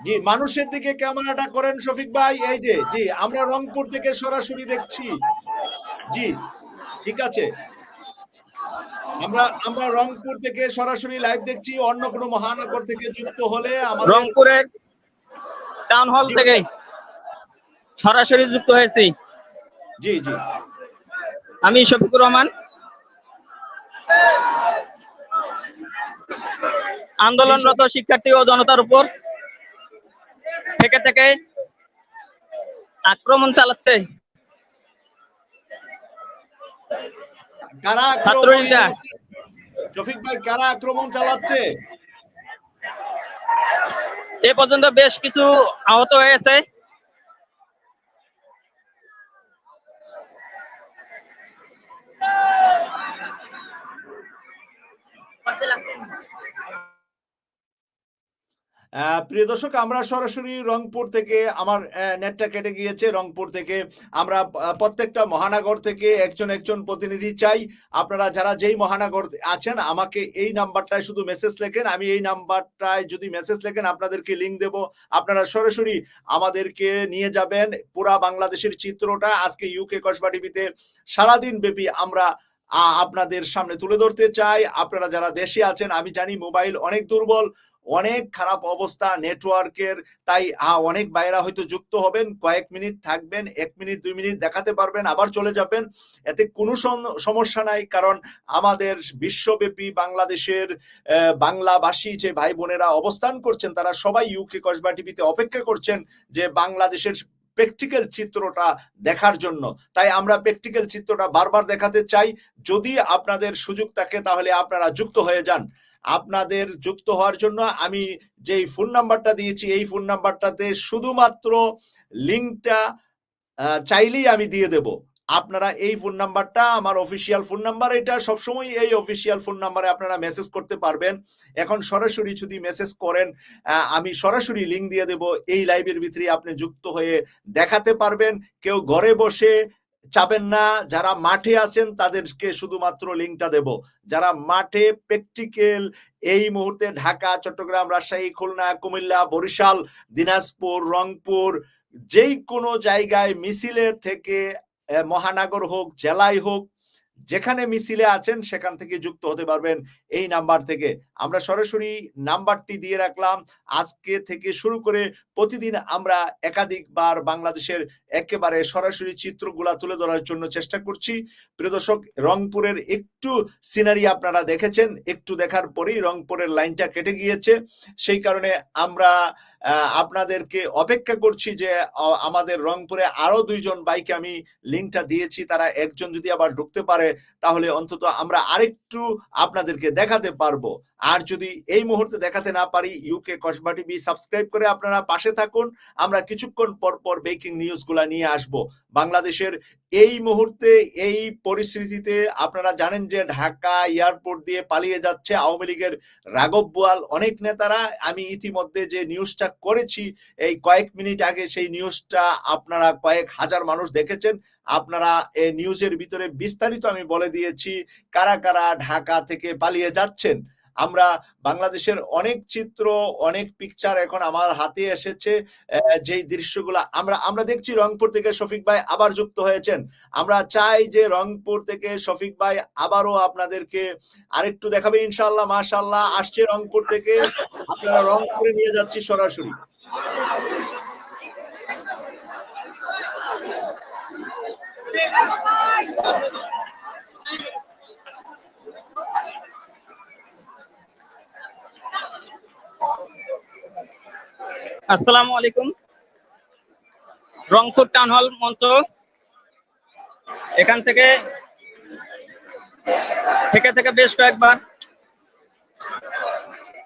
জি মানুষের দিকে ক্যামেরাটা করেন শফিক ভাই এই যে জি আমরা রংপুর থেকে সরাসরি দেখছি। জি ঠিক আছে। আমরা আমরা রংপুর থেকে সরাসরি লাইভ দেখছি অন্য কোনো মহানগর থেকে যুক্ত হলে আমাদের রংপুরের টাউন হল থেকে সরাসরি যুক্ত হয়েছি। জি জি। আমি শফিকুর রহমান। আন্দোলনরত শিক্ষার্থী ও জনতার উপর থেকে থেকে আক্রমণ চালাচ্ছে কারা আক্রমণ ছাত্রলীগরা। চালাচ্ছে? শফিক ভাই কারা আক্রমণ চালাচ্ছে এ পর্যন্ত বেশ কিছু আহত হয়েছে প্রিয় দর্শক, আমরা সরাসরি রংপুর থেকে আমার নেটটা কেটে গিয়েছে। রংপুর থেকে আমরা প্রত্যেকটা মহানগর থেকে একজন একজন প্রতিনিধি চাই। আপনারা যারা যেই মহানগর আছেন, আমাকে এই নাম্বারটায় শুধু মেসেজ লেখেন। আমি এই নাম্বারটায় যদি মেসেজ লেখেন, আপনাদেরকে লিংক দেব। আপনারা সরাসরি আমাদেরকে নিয়ে যাবেন পুরা বাংলাদেশের চিত্রটা। আজকে ইউকে কসবা টিভিতে সারাদিন ব্যাপী আমরা আপনাদের সামনে তুলে ধরতে চাই। আপনারা যারা দেশে আছেন, আমি জানি মোবাইল অনেক দুর্বল। অনেক খারাপ অবস্থা নেটওয়ার্কের, তাই অনেক বাইরা হয়তো যুক্ত হবেন, কয়েক মিনিট থাকবেন, এক মিনিট, দুই মিনিট দেখাতে পারবেন, আবার চলে যাবেন। এতে কোনো সমস্যা নাই, কারণ আমাদের বিশ্বব্যাপী বাংলাদেশের বাংলাভাষী যে ভাই বোনেরা অবস্থান করছেন, তারা সবাই ইউকে কসবা টিভিতে অপেক্ষা করছেন যে বাংলাদেশের প্র্যাকটিক্যাল চিত্রটা দেখার জন্য। তাই আমরা প্র্যাকটিক্যাল চিত্রটা বারবার দেখাতে চাই। যদি আপনাদের সুযোগ থাকে, তাহলে আপনারা যুক্ত হয়ে যান। আপনাদের যুক্ত হওয়ার জন্য আমি যেই ফোন নাম্বারটা দিয়েছি, এই ফোন নাম্বারটাতে শুধুমাত্র লিঙ্কটা চাইলেই আমি দিয়ে দেব। আপনারা এই ফোন নাম্বারটা আমার অফিসিয়াল ফোন নাম্বার এটা সবসময় এই অফিসিয়াল ফোন নাম্বারে আপনারা মেসেজ করতে পারবেন। এখন সরাসরি যদি মেসেজ করেন আমি সরাসরি লিঙ্ক দিয়ে দেব। এই লাইভের ভিতরে আপনি যুক্ত হয়ে দেখাতে পারবেন। কেউ ঘরে বসে চাবেন না, যারা মাঠে আছেন তাদেরকে শুধুমাত্র লিঙ্কটা দেব। যারা মাঠে প্র্যাকটিক্যাল এই মুহূর্তে ঢাকা, চট্টগ্রাম, রাজশাহী, খুলনা, কুমিল্লা, বরিশাল, দিনাজপুর, রংপুর, যেই কোনো জায়গায় মিছিলের থেকে মহানগর হোক, জেলায় হোক যেখানে মিছিলে আছেন, সেখান থেকে যুক্ত হতে পারবেন এই নাম্বার থেকে। আমরা সরাসরি নাম্বারটি দিয়ে রাখলাম। আজকে থেকে শুরু করে প্রতিদিন আমরা একাধিকবার বাংলাদেশের একেবারে সরাসরি চিত্রগুলা তুলে ধরার জন্য চেষ্টা করছি। প্রিয় দর্শক, রংপুরের একটু সিনারি আপনারা দেখেছেন। একটু দেখার পরেই রংপুরের লাইনটা কেটে গিয়েছে। সেই কারণে আমরা আপনাদেরকে অপেক্ষা করছি যে আমাদের রংপুরে আরও দুইজন বাইকে আমি লিঙ্কটা দিয়েছি। তারা একজন যদি আবার ঢুকতে পারে, তাহলে অন্তত আমরা আরেকটু আপনাদেরকে দেখাতে পারব। আর যদি এই মুহূর্তে দেখাতে না পারি ইউকে কসবা টিভি সাবস্ক্রাইব করে আপনারা পাশে থাকুন। আমরা কিছুক্ষণ পর পর ব্রেকিং নিউজগুলা নিয়ে আসব। বাংলাদেশের এই মুহূর্তে এই পরিস্থিতিতে আপনারা জানেন যে ঢাকা এয়ারপোর্ট দিয়ে পালিয়ে যাচ্ছে আওয়ামী লীগের রাঘব বোয়াল। অনেক নেতারা, আমি ইতিমধ্যে যে নিউজটা করেছি, এই কয়েক মিনিট আগে সেই নিউজটা আপনারা কয়েক হাজার মানুষ দেখেছেন। আপনারা এই নিউজের ভিতরে বিস্তারিত আমি বলে দিয়েছি, কারা কারা ঢাকা থেকে পালিয়ে যাচ্ছেন। আমরা বাংলাদেশের অনেক চিত্র, অনেক পিকচার এখন আমার হাতে এসেছে যেই দৃশ্যগুলো আমরা আমরা দেখছি রংপুর থেকে শফিক ভাই আবার যুক্ত হয়েছেন। আমরা চাই যে রংপুর থেকে শফিক ভাই আবারও আপনাদেরকে আরেকটু দেখাবে। ইনশাল্লাহ মাশাল্লাহ আসছে রংপুর থেকে। আপনারা রংপুরে নিয়ে যাচ্ছি সরাসরি। আসসালামু আলাইকুম। রংপুর টাউন হল মঞ্চ। এখান থেকে থেকে থেকে বেশ কয়েকবার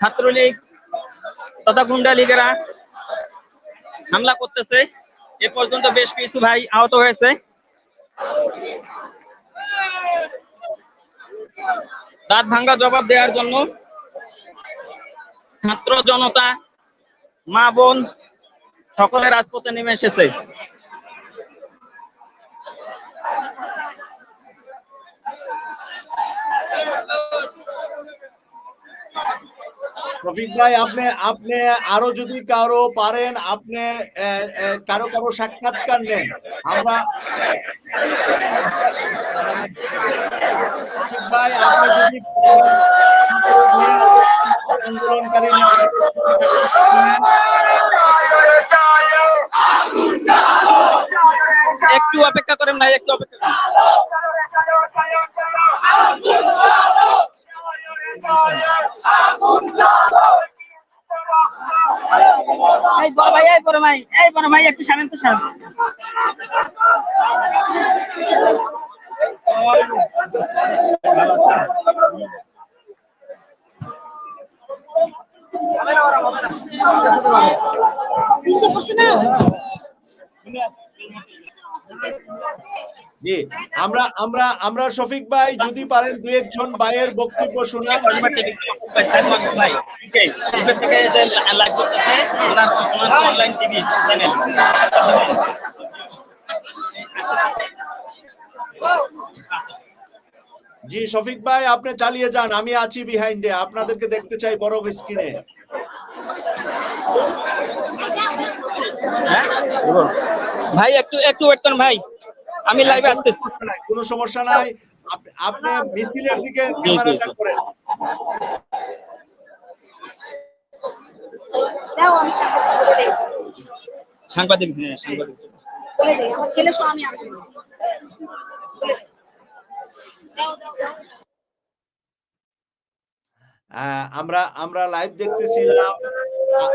ছাত্রলীগ তথা গুন্ডা লীগেরা হামলা করতেছে। এ পর্যন্ত বেশ কিছু ভাই আহত হয়েছে। দাঁত ভাঙ্গা জবাব দেওয়ার জন্য ছাত্র জনতা মা বোন সকলে রাজপথে নেমে এসেছে। রফিক ভাই, আপনি আপনি আরও যদি কারও পারেন, আপনি কারও কারও সাক্ষাৎকার নেন। আমরা ভাই, আপনি যদি আন্দোলনকারী নেতাদের সাক্ষাৎকার নেন, একটু ভাই একটু অপেক্ষা এই বড় ভাই এই বড় ভাই এই বড় ভাই একটু সারেন তো সারেন জি, আমরা আমরা আমরা শফিক ভাই, যদি পারেন দু একজন ভাইয়ের বক্তব্য শুনান। জি, শফিক ভাই, আপনি চালিয়ে যান, আমি আছি বিহাইন্ডে আপনাদেরকে দেখতে চাই বড় স্ক্রিনে ভাই একটু একটু ওয়েট করেন ভাই। আমি লাইভে আসতে কোনো সমস্যা নাই। আপ- আপনি মিছিলের দিকে ক্যামেরাটা করেন। দাও আমি সাংবাদিক হ্যাঁ সাংবাদিক। বলে দেই আমার ছেলে সহ আমি আনব দাও দাও আমরা আমরা লাইভ দেখতেছিলাম। আ-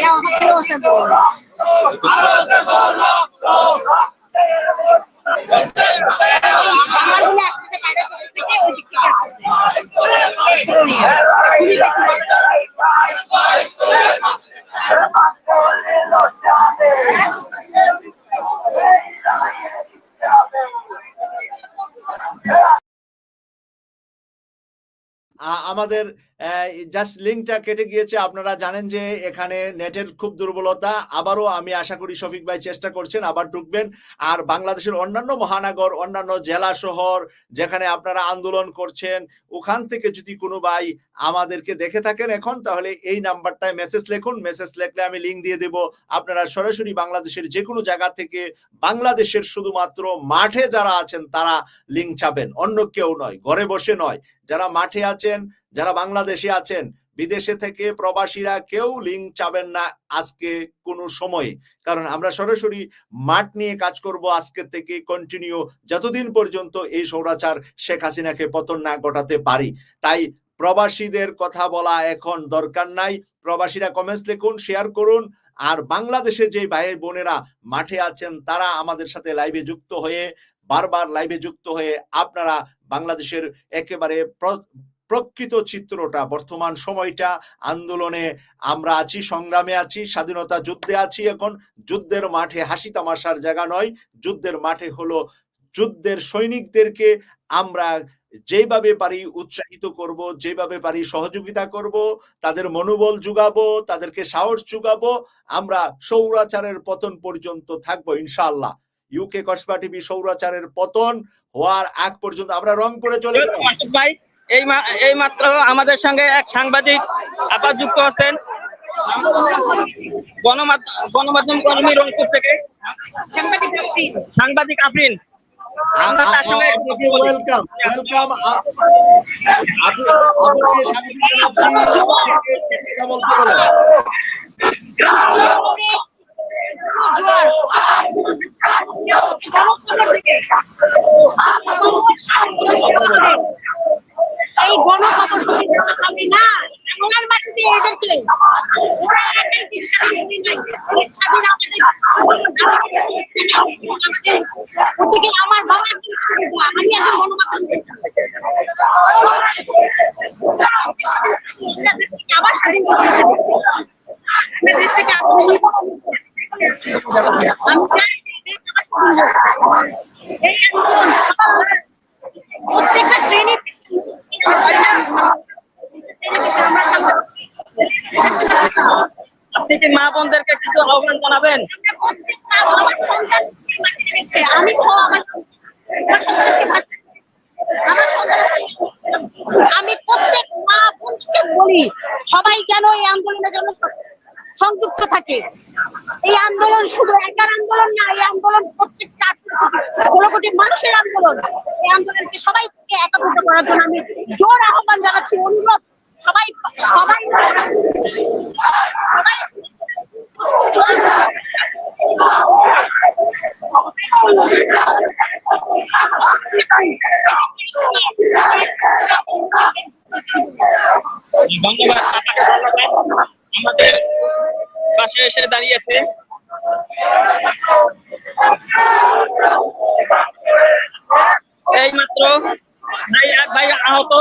দাও আমার ছেলে আছে বলো আমারগুলো আসতেছে বাইরে থেকে ওই দিক থেকে আসতেছে বেশ করে নিয়ে। খুবই বেশি বড়। আ- আমাদের জাস্ট লিঙ্কটা কেটে গিয়েছে। আপনারা জানেন যে এখানে নেটের খুব দুর্বলতা। আবারও আমি আশা করি শফিক ভাই চেষ্টা করছেন, আবার ঢুকবেন। আর বাংলাদেশের অন্যান্য মহানগর, অন্যান্য জেলা শহর, যেখানে আপনারা আন্দোলন করছেন, ওখান থেকে যদি কোনো ভাই আমাদেরকে দেখে থাকেন এখন, তাহলে এই নাম্বারটায় মেসেজ লিখুন। মেসেজ লিখলে আমি লিঙ্ক দিয়ে দেব। আপনারা সরাসরি বাংলাদেশের যে কোনো জায়গা থেকে বাংলাদেশের শুধুমাত্র মাঠে যারা আছেন, তারা লিঙ্ক চাবেন অন্য কেউ নয়, ঘরে বসে নয়। যারা মাঠে আছেন যারা বাংলাদেশে আছেন, বিদেশে থেকে প্রবাসীরা কেউ লিঙ্ক চাবেন না আজকে কোনো সময়ে। কারণ আমরা সরাসরি মাঠ নিয়ে কাজ করব আজকে থেকে কন্টিনিউ যতদিন পর্যন্ত এই সৌরাচার শেখ হাসিনাকে পতন না ঘটাতে পারি। তাই প্রবাসীদের কথা বলা এখন দরকার নাই। প্রবাসীরা কমেন্টস লিখুন শেয়ার করুন। আর বাংলাদেশে যে ভাই বোনেরা মাঠে আছেন, তারা আমাদের সাথে লাইভে যুক্ত হয়ে, বারবার লাইভে যুক্ত হয়ে আপনারা বাংলাদেশের একেবারে প্রকৃত চিত্রটা বর্তমান সময়টা আন্দোলনে আমরা আছি সংগ্রামে আছি স্বাধীনতা যুদ্ধে আছি এখন। যুদ্ধের মাঠে হাসি তামাশার জায়গা নয় যুদ্ধের মাঠে হলো যুদ্ধের সৈনিকদেরকে আমরা যেভাবে পারি উৎসাহিত করব যেভাবে পারি সহযোগিতা করব তাদের মনোবল জুগাবো তাদেরকে সাহস জুগাবো আমরা সৌরাচারের পতন পর্যন্ত থাকব ইনশাআল্লাহ। ইউকে কসবা টিভি সৌরাচারের পতন হওয়ার আগ পর্যন্ত আমরা রংপুরে চলে যাব। এই মা- এই মাত্র আমাদের সঙ্গে এক সাংবাদিক আবার যুক্ত আছেন। গণমাধ্যম গণমাধ্যম কর্মী রংপুর থেকে। সাংবাদিক আফরিন। আমরা তার সঙ্গে ওয়েলকাম ওয়েলকাম আপনাকে স্বাগত জানাচ্ছি। কথা বলতে বলেন এই গণখবর আমি না বাংলার মাটিতে এদেরকে আমাদের আমার হবে প্রত্যেকটা শ্রেণি আমরা সামনে আপনি মা বোনদেরকে কিছু আহ্বান জানাবেন? আমি প্রত্যেক মা বোনকে বলি, সবাই যেন এই আন্দোলনের জন্য সংযুক্ত থাকে। এই আন্দোলন শুধু একার আন্দোলন না, এই আন্দোলন প্রত্যেকটা কোটি মানুষের আন্দোলন। এই আন্দোলনকে সবাইকে একত্রিত করার জন্য আমি জোর আহ্বান জানাচ্ছি, অনুরোধ। সবাই সবাই সবাই আমাদের পাশে এসে দাঁড়িয়েছে এই মাত্র ভাই এক আহত।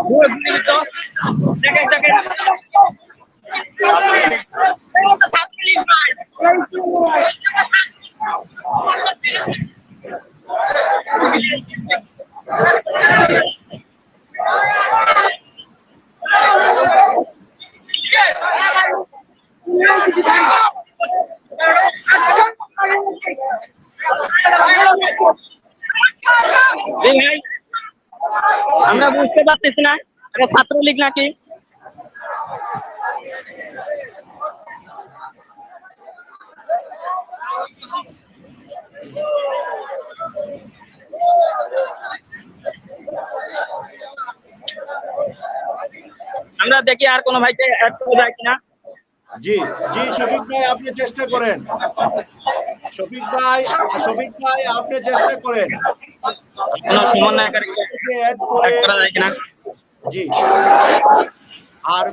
দুই গুলিবিদ্ধ দেখেন দেখেন জি ভাই আমরা বুঝতে পারতেছি না ছাত্রলীগ নাকি? আমরা দেখি আর কোনো ভাইকে অ্যাড করা যায় কিনা। জি জি শফিক ভাই আপনি চেষ্টা করেন। শফিক ভাই শফিক ভাই আপনি চেষ্টা করেন। কোনো সমন্বয়কারী অ্যাড করে অ্যাড করা যায় কিনা? জি আর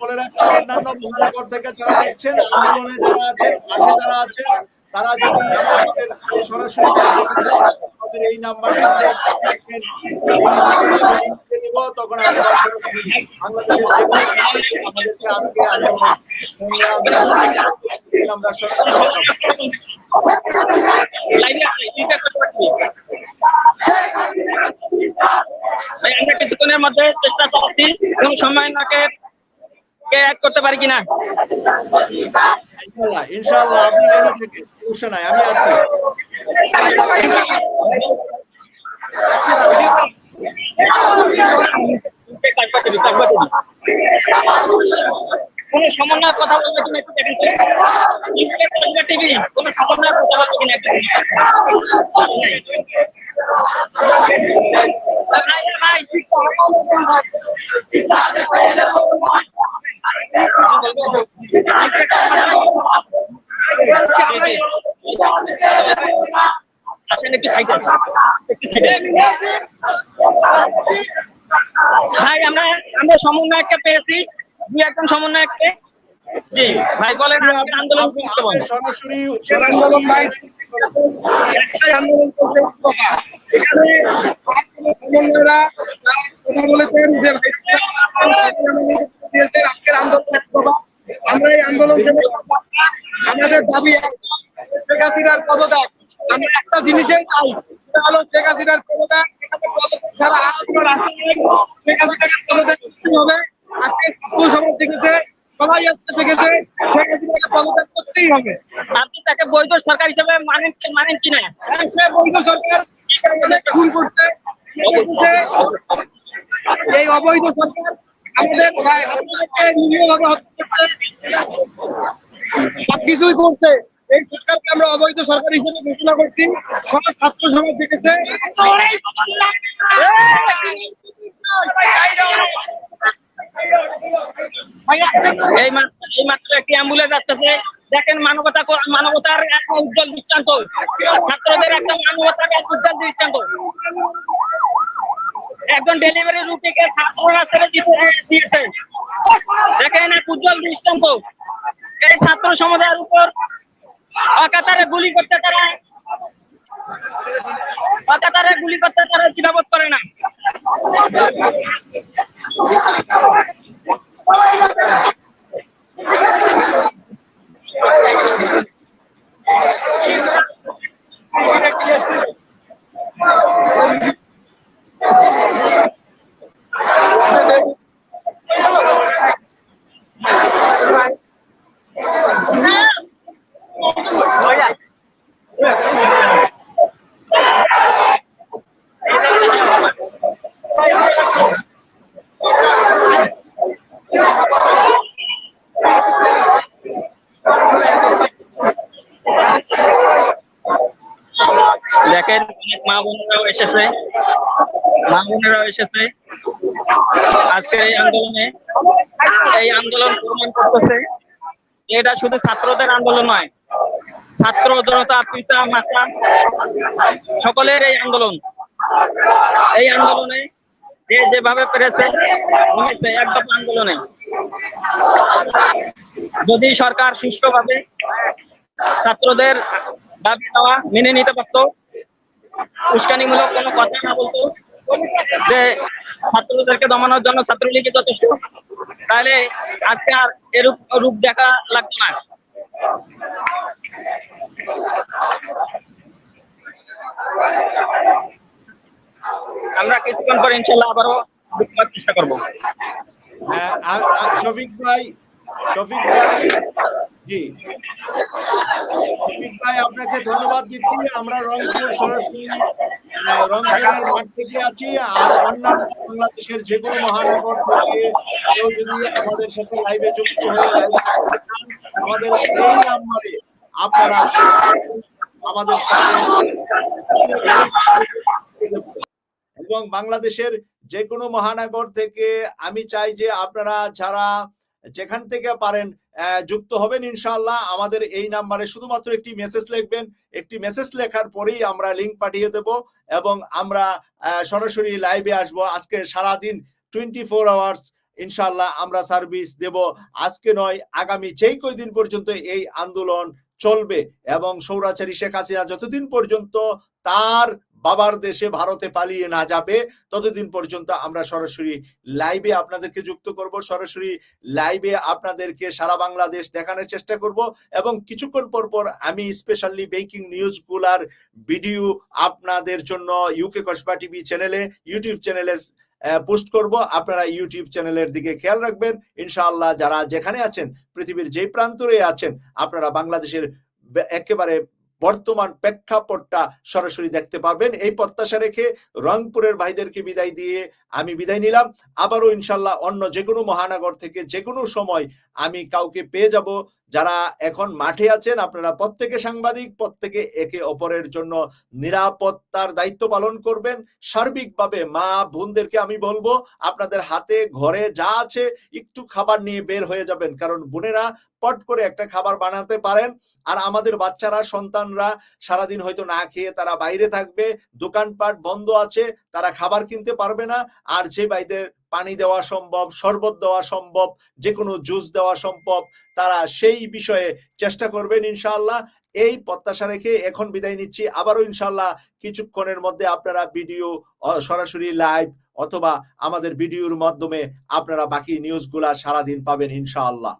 বলে রাখি অন্যান্য মহানগর থেকে যারা দেখছেন আন্দোলনে যারা আছেন মাঠে যারা আছেন তারা যদি আমাদের সরাসরি আমাদের এই নাম্বারটিতে দিব তখন আমরা বাংলাদেশের যে আমাদেরকে আজকে আন্দোলন আমরা সরাসরি আমরা কিছুক্ষণের মধ্যে চেষ্টা করছি কোন সময় নাকে কে অ্যাড করতে পারি কিনা? আপনি লাইনে থেকে? সমস্যা নাই আমি আছি। কোন সমন্বয় কথা বলবে কিনা একটু দেখেন কোন সমন্বয় কথা বলবে কিনা আসেন একটু সাইডে একটু সাইডে ভাই আমরা আমরা সমন্বয়ককে পেয়েছি। দুই একজন সমন্বয়ককে। জি ভাই বলেন আন্দোলন সরাসরি সরাসরি একটাই আন্দোলন করতে এখানে আজকের আন্দোলন। আমরা এই আন্দোলন আমাদের দাবি শেখ হাসিনার পদত্যাগ। আমরা একটা জিনিসের চাই, সেটা হলো শেখ ছাড়া আর কোনো রাস্তা হবে। আজকে ছাত্র সমাজ দেখেছে সবাই আজকে দেখেছে শেখ হাসিনাকে পদত্যাগ করতেই হবে। আপনি তাকে বৈধ সরকার হিসেবে মানেন মানেন কিনা সে বৈধ সরকার খুন করতে এই অবৈধ সরকার আমাদের নিরীহভাবে হত্যা করতে সবকিছুই করছে। এই সরকারকে আমরা অবৈধ সরকার হিসেবে ঘোষণা করছি। সমাজ ছাত্র সমাজ দেখেছে। এই এই মাত্র একটি অ্যাম্বুলেন্স আসতেছে। দেখেন মানবতা মানবতার একটা উজ্জ্বল দৃষ্টান্ত। মানবতার এক উজ্জ্বল দৃষ্টান্ত। একজন ডেলিভারি রুটিকে দিয়েছে। দেখেন এক উজ্জ্বল দৃষ্টান্ত। এই ছাত্র সমাজের উপর অকাতারে গুলি করতে তারা অকাতারে গুলি করতে তারা দ্বিধাবোধ করে না। Oh, my God. বোনেরাও এসেছে। মা বোনেরাও এসেছে এই আন্দোলনে এই আন্দোলন প্রমাণ করতেছে এটা শুধু ছাত্রদের আন্দোলন নয়, ছাত্র জনতা, পিতা, মাতা, সকলের এই আন্দোলন। এই আন্দোলনে যে যেভাবে পেরেছে একদম আন্দোলনে। যদি সরকার সুষ্ঠুভাবে ছাত্রদের দাবি দেওয়া মেনে নিতে পারতো উস্কানিমূলক কোনো কথা না বলতো। যে ছাত্রদেরকে দমানোর জন্য ছাত্রলীগই যথেষ্ট। তাহলে আজকে আর এরূপ রূপ দেখা লাগতো না। আমরা কিছুক্ষণ পরে ইনশাল্লাহ আবারও চেষ্টা করব। হ্যাঁ, শফিক ভাই শফিক ভাই আপনাকে ধন্যবাদ দিচ্ছি। আমরা রংপুর মাঠ থেকে আছি মহানগর সাথে লাইভে আমাদের এবং বাংলাদেশের যে কোনো মহানগর থেকে আমি চাই যে আপনারা যারা যেখান থেকে পারেন যুক্ত হবেন ইনশাআল্লাহ। আমাদের এই নাম্বারে শুধুমাত্র একটি মেসেজ লিখবেন। একটি মেসেজ লেখার পরেই আমরা লিংক পাঠিয়ে দেব এবং আমরা সরাসরি লাইভে আসব। আজকে সারা দিন টোয়েন্টি ফোর আওয়ার্স ইনশাল্লাহ আমরা সার্ভিস দেব। আজকে নয়, আগামী যেই কয়দিন পর্যন্ত এই আন্দোলন চলবে এবং সৌরাচারী শেখ হাসিনা যতদিন পর্যন্ত তার বাবার দেশে ভারতে পালিয়ে না যাবে, ততদিন পর্যন্ত আমরা সরাসরি লাইভে আপনাদেরকে যুক্ত করব, সরাসরি লাইভে আপনাদেরকে সারা বাংলাদেশ দেখানোর চেষ্টা করব এবং কিছুক্ষণ পর পর আমি স্পেশালি বেকিং নিউজগুলার ভিডিও আপনাদের জন্য ইউকে কসবা টিভি চ্যানেলে ইউটিউব চ্যানেলে পোস্ট করব। আপনারা ইউটিউব চ্যানেলের দিকে খেয়াল রাখবেন। ইনশাআল্লাহ যারা যেখানে আছেন, পৃথিবীর যেই প্রান্তরে আছেন, আপনারা বাংলাদেশের একেবারে বর্তমান প্রেক্ষাপটটা সরাসরি দেখতে পারবেন। এই প্রত্যাশা রেখে রংপুরের ভাইদেরকে বিদায় দিয়ে আমি বিদায় নিলাম। আবারও ইনশাল্লাহ অন্য যেকোনো মহানগর থেকে যেকোনো সময় আমি কাউকে পেয়ে যাব। যারা এখন মাঠে আছেন, আপনারা প্রত্যেকে সাংবাদিক, প্রত্যেকে একে অপরের জন্য নিরাপত্তার দায়িত্ব পালন করবেন। সার্বিকভাবে মা বোনদেরকে আমি বলব, আপনাদের হাতে, ঘরে যা আছে, একটু খাবার নিয়ে বের হয়ে যাবেন। কারণ বোনেরা পট করে একটা খাবার বানাতে পারেন। আর আমাদের বাচ্চারা, সন্তানরা সারাদিন হয়তো না খেয়ে তারা বাইরে থাকবে, দোকানপাট বন্ধ আছে, তারা খাবার কিনতে পারবে না। আর যে ভাইদের পানি দেওয়া সম্ভব, শরবত দেওয়া সম্ভব যে কোনো জুস দেওয়া সম্ভব, তারা সেই বিষয়ে চেষ্টা করবেন ইনশাআল্লাহ। এই প্রত্যাশা রেখে এখন বিদায় নিচ্ছি। আবারও ইনশাল্লাহ কিছুক্ষণের মধ্যে আপনারা ভিডিও সরাসরি লাইভ অথবা আমাদের ভিডিওর মাধ্যমে আপনারা বাকি নিউজগুলা সারাদিন পাবেন ইনশাআল্লাহ।